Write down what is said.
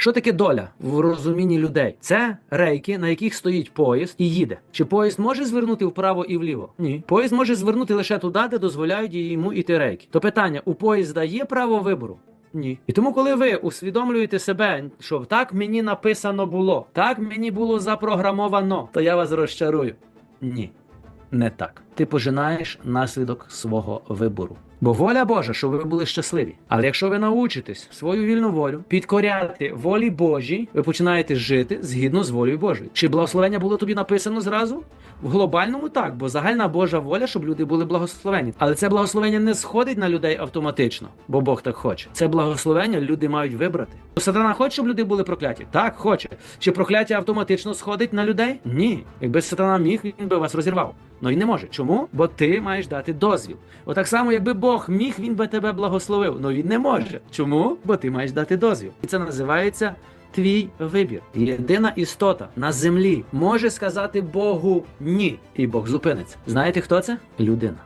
Що таке доля в розумінні людей? Це рейки, на яких стоїть поїзд і їде. Чи поїзд може звернути вправо і вліво? Ні. Поїзд може звернути лише туди, де дозволяють йому іти рейки. То питання: у поїзда є право вибору? Ні. І тому, коли ви усвідомлюєте себе, що так мені написано було, так мені було запрограмовано, то я вас розчарую. Ні. Не так. Ти пожинаєш наслідок свого вибору. Бо воля Божа, щоб ви були щасливі. Але якщо ви научитесь свою вільну волю підкоряти волі Божій, ви починаєте жити згідно з волею Божою. Чи благословення було тобі написано зразу? В глобальному так, бо загальна Божа воля, щоб люди були благословені. Але це благословення не сходить на людей автоматично, бо Бог так хоче. Це благословення люди мають вибрати. Сатана хоче, щоб люди були прокляті? Так, хоче. Чи прокляття автоматично сходить на людей? Ні. Якби сатана міг, він би вас розірвав. Ну і не може. Чому? Бо ти маєш дати дозвіл. Отак само, якби Бог міг, він би тебе благословив. Ну він не може. Чому? Бо ти маєш дати дозвіл. І це називається твій вибір. Єдина істота на землі може сказати Богу ні, і Бог зупиниться. Знаєте, хто це? Людина.